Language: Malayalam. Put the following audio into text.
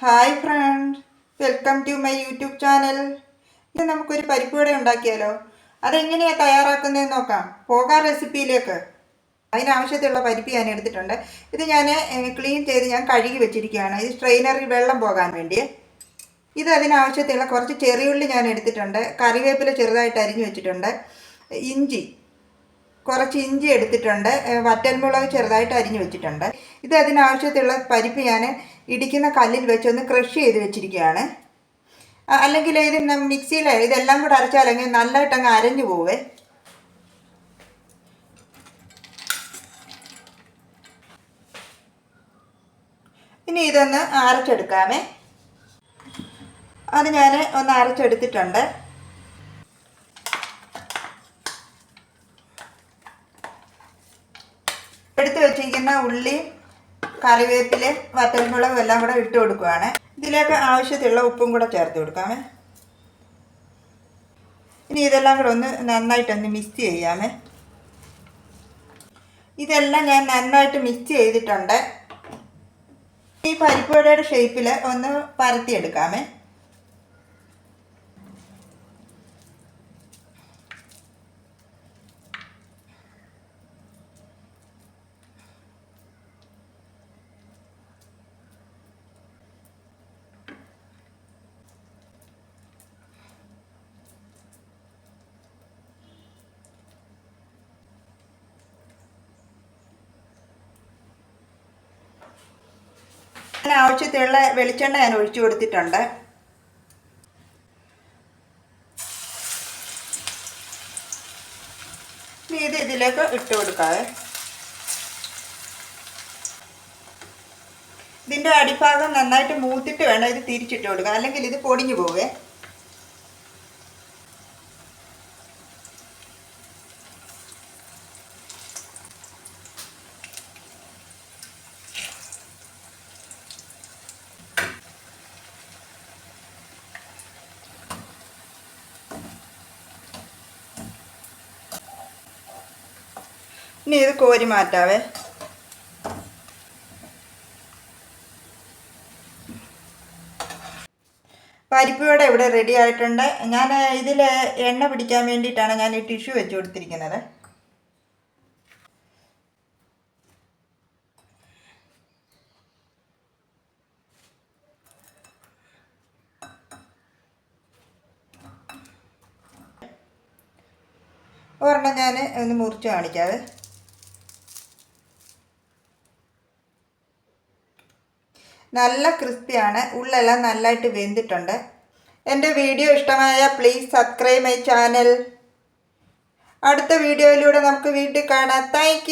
Hi friend welcome to my YouTube channel ഇത് നമുക്കൊരു പരിപ്പ് വട ഉണ്ടാക്കിയാലോ? അതെങ്ങനെയാണ് തയ്യാറാക്കുന്നതെന്ന് നോക്കാം. പോകാം റെസിപ്പിയിലേക്ക്. അതിനാവശ്യത്തിലുള്ള പരിപ്പ് ഞാൻ എടുത്തിട്ടുണ്ട്. ഇത് ഞാൻ ക്ലീൻ ചെയ്ത് ഞാൻ കഴുകി വെച്ചിരിക്കുകയാണ്. ഇത് സ്ട്രെയിനറിൽ വെള്ളം പോകാൻ വേണ്ടി. ഇത് അതിനാവശ്യത്തിലുള്ള കുറച്ച് ചെറിയുള്ളി ഞാൻ എടുത്തിട്ടുണ്ട്. കറിവേപ്പില ചെറുതായിട്ട് അരിഞ്ഞു വെച്ചിട്ടുണ്ട്. ഇഞ്ചി. കുറച്ച് ഇഞ്ചി എടുത്തിട്ടുണ്ട്. വറ്റൽമുളക് ചെറുതായിട്ട് അരിഞ്ഞു വെച്ചിട്ടുണ്ട്. ഇത് അതിനാവശ്യത്തിലുള്ള പരിപ്പ് ഞാൻ ഇടിക്കുന്ന കല്ലിൽ വെച്ചൊന്ന് ക്രഷ് ചെയ്ത് വെച്ചിരിക്കുകയാണ്. അല്ലെങ്കിൽ ഇത് മിക്സിയിൽ ഇതെല്ലാം കൂടെ അരച്ചാലെങ്കിൽ നല്ലതായിട്ട് അങ്ങ് അരഞ്ഞു പോവേ? ഇനി ഇതൊന്ന് അരച്ചെടുക്കാമേ. അത് ഞാൻ ഒന്ന് അരച്ചെടുത്തിട്ടുണ്ട്. എടുത്തു വെച്ചിരിക്കുന്ന ഉള്ളി കറിവേപ്പില വറ്റൽമുളകും എല്ലാം കൂടെ ഇട്ട് കൊടുക്കുവാണ്. ഇതിലേക്ക് ആവശ്യത്തിലുള്ള ഉപ്പും കൂടെ ചേർത്ത് കൊടുക്കാമേ. ഇനി ഇതെല്ലാം കൂടെ ഒന്ന് നന്നായിട്ടൊന്ന് മിക്സ് ചെയ്യാമേ. ഇതെല്ലാം ഞാൻ നന്നായിട്ട് മിക്സ് ചെയ്തിട്ടുണ്ട്. ഈ പരിപ്പുവടയുടെ ഷേപ്പിൽ ഒന്ന് പരത്തിയെടുക്കാമേ. ആവശ്യത്തിലുള്ള വെളിച്ചെണ്ണ ഞാൻ ഒഴിച്ചു കൊടുത്തിട്ടുണ്ട്. ഇത് ഇതിലേക്ക് ഇട്ട് കൊടുക്കാവേ ഇതിന്റെ അടിഭാഗം നന്നായിട്ട് മൂത്തിട്ട് വേണം ഇത് തിരിച്ചിട്ട് കൊടുക്കാം അല്ലെങ്കിൽ ഇത് പൊടിഞ്ഞു പോവേ. ഇനി ഇത് കോരി മാറ്റാവേ. പരിപ്പ് വട ഇവിടെ റെഡി ആയിട്ടുണ്ട്. ഞാൻ ഇതിൽ എണ്ണ പിടിക്കാൻ വേണ്ടിയിട്ടാണ് ഞാൻ ഈ ടിഷ്യൂ വെച്ച് കൊടുത്തിരിക്കുന്നത്. ഒരെണ്ണം ഞാൻ ഒന്ന് മുറിച്ച് കാണിക്കാവേ. നല്ല ക്രിസ്പിയാണ്. ഉള്ളെല്ലാം നല്ലതായിട്ട് വെന്തിട്ടുണ്ട്. എന്റെ വീഡിയോ ഇഷ്ടമായ പ്ലീസ് സബ്സ്ക്രൈബ് മൈ ചാനൽ. അടുത്ത വീഡിയോയിലൂടെ നമുക്ക് വീണ്ടും കാണാം. താങ്ക്